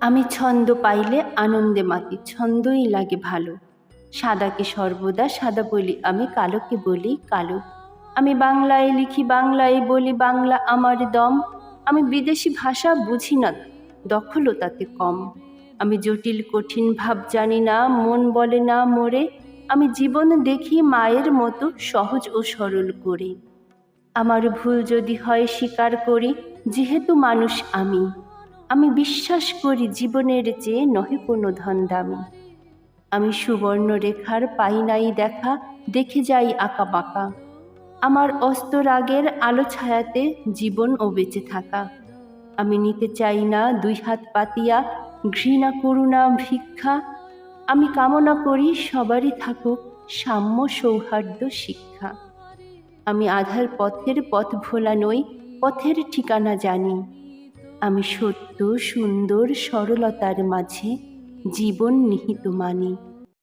আমি ছন্দ পাইলে আনন্দে মাতি, ছন্দই লাগে ভালো। সাদাকে সর্বদা, সাদা বলি আমি, কালোকে বলি কালো। আমি বাংলায় লিখি, বাংলায় বলি বাংলা আমার দম। আমি বিদেশি ভাষা বুঝি না দখলও তাতে কম। আমি জটিল, কঠিন ভাব জানি না, মন বলে না মোরে। আমি জীবন দেখি মায়ের মতো, সহজ ও সরল করে। আমার ভুল যদি হয়, স্বীকার করি, যেহেতু মানুষ আমি। আমি বিশ্বাস করি জীবনের চেয়ে নহে কোনো ধন দামি আমি সুবর্ণ রেখার পাই নাই দেখা, দেখে যাই আঁকা বাঁকা আমার অস্তরাগের আলো ছায়াতে জীবন ও বেঁচে থাকা। আমি নিতে চাই না দুই হাত পাতিয়া, ঘৃণা করুণা ভিক্ষা। আমি কামনা করি সবারই থাকুক সাম্য সৌহার্দ্য শিক্ষা। আমি আধার পথের পথ ভোলা নই, পথের ঠিকানা জানি। আমি সত্য সুন্দর সরলতার মাঝে জীবন নিহিত মানি।